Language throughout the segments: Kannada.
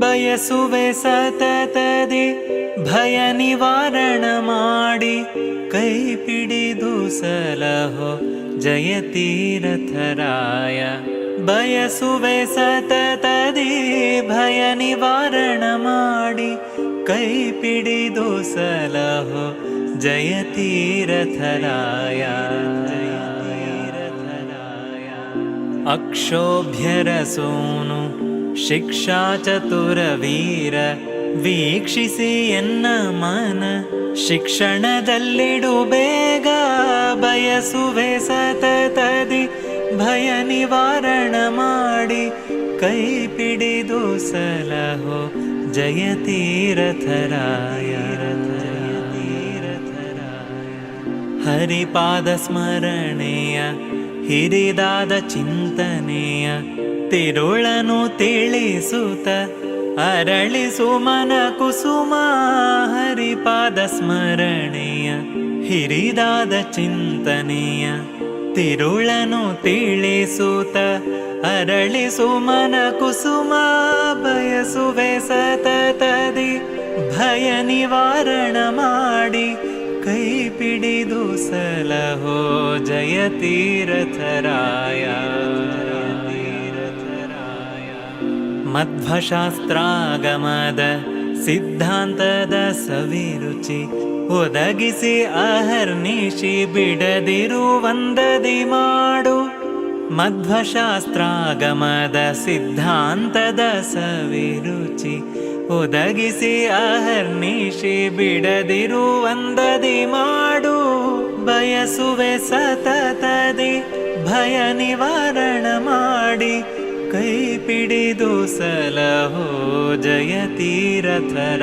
ಬಯಸುವೆ ಸತತದಿ ಭಯ ನಿವಾರಣ ಮಾಡಿ ಕೈ ಪಿಡಿದು ಸಲಹೋ ಜಯ ತೀರಥರಾಯ ಬಯಸುವೆ ಸತತದಿ ಭಯ ನಿವಾರಣ ಮಾಡಿ ಕೈ ಪಿಡಿದು ಸಲಹೋ ಜಯ ತೀರಥರಾಯ ಜಯ ತೀರಥರಾಯ ಅಕ್ಷೋಭ್ಯರಸೋನು ಶಿಕ್ಷಾ ಚತುರವೀರ ವೀಕ್ಷಿಸಿ ಎನ್ನ ಮನ. ಶಿಕ್ಷಣದಲ್ಲಿಡು ಬೇಗ ಬಯಸುವೆ ಸತತದಿ. ಭಯ ನಿವಾರಣ ಮಾಡಿ ಕೈ ಪಿಡಿದು ಸಲಹೋ ಜಯ ತೀರಥರಾಯ ಹರಿಪಾದ ಸ್ಮರಣೆಯ, ಹಿರಿದಾದ ಚಿಂತನೆಯ ತಿರುಳನು ತಿಳಿಸುತ್ತ, ಅರಳಿಸು ಮನ ಕುಸುಮ, ಹರಿಪಾದ ಸ್ಮರಣೆಯ ಹಿರಿದಾದ ಚಿಂತನೆಯ ತಿರುಳನು ತಿಳಿಸುತ್ತ, ಅರಳಿಸು ಮನ ಕುಸುಮ, ಬಯಸುವೆ ಸತತದಿ, ಭಯ ನಿವಾರಣ ಮಾಡಿ, ಕೈ ಪಿಡಿದು ಸಲಹೋ ಜಯ ತೀರಥರಾಯ ಮಧ್ವಶಾಸ್ತ್ರಾಗಮದ ಸಿದ್ಧಾಂತದ ಸವಿರುಚಿ ಒದಗಿಸಿ ಅಹರ್ನಿಶಿ ಬಿಡದಿರು ವಂದದಿ ಮಾಡು. ಮಧ್ವಶಾಸ್ತ್ರಾಗಮದ ಸಿದ್ಧಾಂತದ ಸವಿರುಚಿ ಒದಗಿಸಿ ಅಹರ್ನಿಶಿ ಬಿಡದಿರು ವಂದದಿ ಮಾಡು. ಬಯಸುವೆ ಸತತದಿ ಭಯ ನಿವಾರಣ ಮಾಡಿ कैपिडिदु सलहो जयतीरथराय हो जयतिरथराया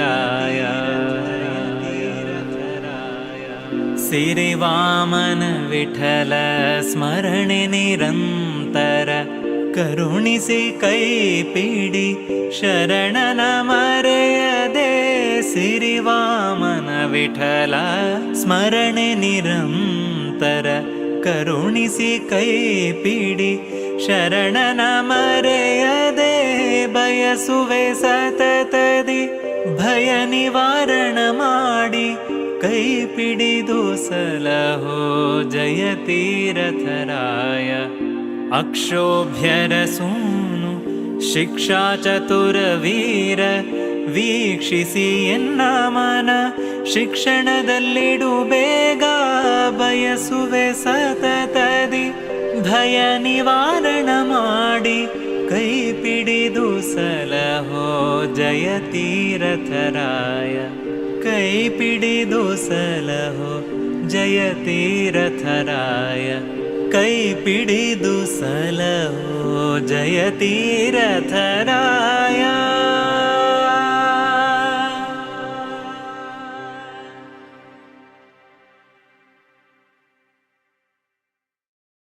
निरथराय श्रीवामन विठ्ठल स्मरण निरन्तर करुणिसि कैपिडि कै पीडि शरण न मरे श्रीवामन विठ्ठल स्मरण निरन्तर करुणिसि कैपिडि ಶರಣನ ಮರೆಯದೆ ಬಯಸುವೆ ಸತತದಿ ಭಯ ನಿವಾರಣ ಮಾಡಿ ಕೈ ಪಿಡಿದು ಸಲಹೋ ಜಯ ತೀರಥರಾಯ. ಅಕ್ಷೋಭ್ಯರಸೂನು ಶಿಕ್ಷಾ ಚತುರವೀರ ವೀಕ್ಷಿಸಿ ಎನ್ನ ಮನ ಶಿಕ್ಷಣದಲ್ಲಿಡು ಬೇಗ ಬಯಸುವೆ ಸತತದಿ ಭಯ ನಿವಾರಣ ಮಾಡಿ ಕೈ ಪಿಡಿದು ಸಲಹೋ ಜಯ ತೀರಥರಾಯ ಕೈ ಪಿಡಿದು ಸಲಹೋ ಜಯ ತೀರಥರಾಯ ಕೈ ಪಿಡಿದು ಸಲಹೋ ಜಯ ತೀರಥರಾಯ